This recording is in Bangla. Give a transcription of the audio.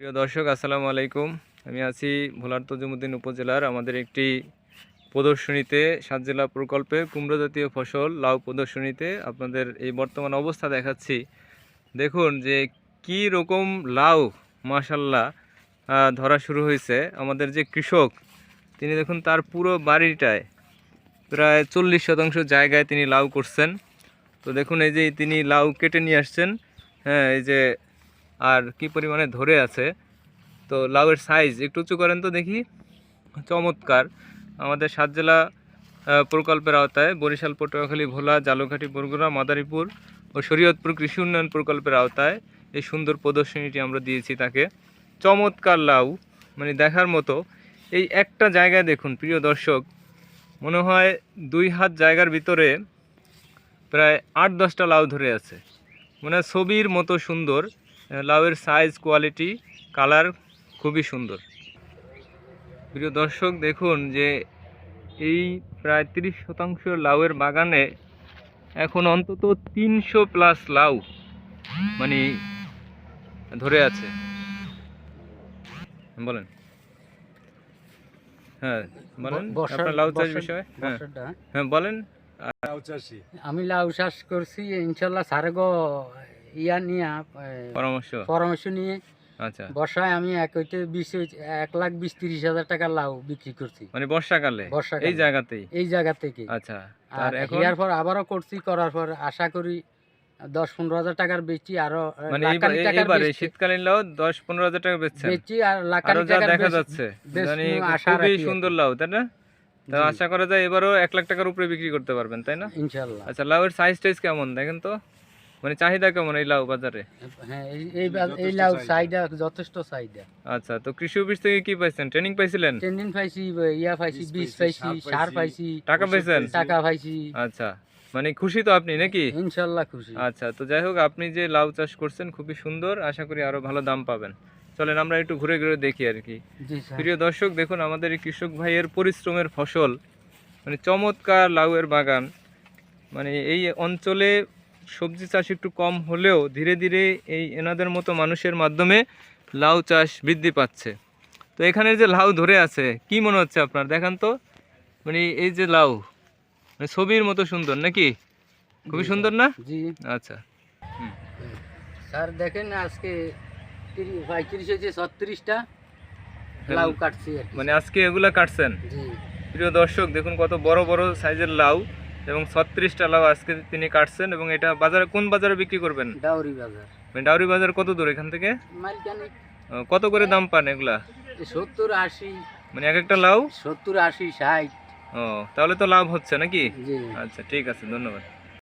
প্রিয় দর্শক, আসসালামু আলাইকুম। আমি আছি ভোলার তজুমুদ্দিন উপজেলার আমাদের একটি প্রদর্শনীতে সাত জেলা প্রকল্পে কুমড়ো জাতীয় ফসল লাউ প্রদর্শনীতে আপনাদের এই বর্তমান অবস্থা দেখাচ্ছি। দেখুন যে কি রকম লাউ, মাশাল্লাহ ধরা শুরু হয়েছে। আমাদের যে কৃষক, তিনি দেখুন তার পুরো বাড়িটায় প্রায় চল্লিশ শতাংশ জায়গায় তিনি লাউ করছেন। তো দেখুন এই যে তিনি লাউ কেটে নিয়ে আসছেন। হ্যাঁ এই যে আর কি পরিমাণে ধরে আছে। তো লাউয়ের সাইজ একটু উঁচু করেন তো দেখি। চমৎকার। আমাদের সাত জেলা প্রকল্পের আওতায় বরিশাল, পটুয়াখালী, ভোলা, জালুঘাটি, বরগুনা, মাদারীপুর ও শরীয়তপুর কৃষি উন্নয়ন প্রকল্পের আওতায় এই সুন্দর প্রদর্শনীটি আমরা দিয়েছি তাকে। চমৎকার লাউ। মানে দেখার মতো এই একটা জায়গায় দেখুন, প্রিয় দর্শক, মনে হয় দুই হাত জায়গার ভিতরে প্রায় আট দশটা লাউ ধরে আছে। মানে ছবির মতো সুন্দর। লাউয়ের সাইজ কোয়ালিটি কালার খুবই সুন্দর। প্রিয় দর্শক দেখুন যে এই প্রায় তিরিশ শতাংশ লাউয়ের বাগানে এখন অন্তত তিনশো প্লাস লাউ মানে ধরে আছে। বলেন। হ্যাঁ বলেন। আপনার লাউ চাষ বর্ষার- বিষয়ে? হ্যাঁ। হ্যাঁ বলেন। আমি লাউ চাষ করছি ইনশাল্লাহ সারে গো ইয়া নিয়ে পরামর্শ? পরামর্শ নিয়ে আচ্ছা। বর্ষায় আমি এক হইতে বিশ এক লাখ বিশ তিরিশ হাজার টাকা লাউ বিক্রি করছি। মানে বর্ষাকালে? বর্ষাকালে। এই জায়গাতেই? এই জায়গা থেকে। আচ্ছা। আর এখন? ইয়ার পর আবারও করছি করার পর আশা করি দশ পনেরো হাজার টাকার বেচি আরও মানে বেচছি- শীতকালীন লাউ দশ পনেরো হাজার টাকা বেচছেন। বেচি আর লাখ আরও খানিক যা টাকার দেখা যাচ্ছে। মানে খুবই সুন্দর। লাউ তাই না? তা আশা করা যায় এবারও এক লাখ টাকার উপরে বিক্রি করতে পারবেন তাই না? ইনশাল্লাহ। আচ্ছা লাউয়ের সাইজ টাইজ কেমন দেখেন তো? মানে চাহিদা কেমন এই লাউ বাজারে? হ্যাঁ এই- এই লাউ চাহিদা। যথেষ্ট চাহিদা। আচ্ছা তো কৃষি অফিস থেকে কি পাইছেন? ট্রেনিং পাইছিলেন? ট্রেন্ডিং পাইছি ইয়া পাইছি বীজ পাইছি সার পাইছি। টাকা পাইছেন? টাকা পাইছি। আচ্ছা মানে খুশি তো আপনি নাকি? ইনশাল্লাহ খুশি। আচ্ছা তো যাই হোক আপনি যে লাউ চাষ করছেন খুবই সুন্দর আশা করি আরও ভালো দাম পাবেন। চলেন আমরা একটু ঘুরে ঘুরে দেখি আর কি। প্রিয় দর্শক দেখুন আমাদের এই কৃষক ভাইয়ের পরিশ্রমের ফসল মানে চমৎকার লাউয়ের বাগান। মানে এই অঞ্চলে সবজি চাষ একটু কম হলেও ধীরে ধীরে এই এনাদের মতো মানুষের মাধ্যমে লাউ চাষ বৃদ্ধি পাচ্ছে। তো এখানে যে লাউ ধরে আছে কি মনে হচ্ছে আপনার? দেখান তো। মানে এই যে লাউ মানে ছবির মতো সুন্দর নাকি? খুবই সুন্দর না? জি। আচ্ছা। স্যার দেখেন আজকে তিরি- পঁয়ত্রিশ হয়েছে ছত্রিশটা হ্যাঁ। লাউ কাটছি মানে আজকে এগুলা কাটছেন? জি। প্রিয় দর্শক দেখুন কত বড় বড় সাইজের লাউ। এবং ছত্রিশটা লাউ আজকে তিনি কাটছেন এবং এটা বাজারে কোন বাজারে বিক্রি করবেন? ডাউরি বাজার। মানে ডাউরি বাজার কত দূর এখান থেকে? কত করে দাম পান এগুলা? সত্তর আশি। মানে এক একটা লাউ? সত্তর আশি ষাট। ও তাহলে তো লাভ হচ্ছে নাকি? আচ্ছা ঠিক আছে ধন্যবাদ।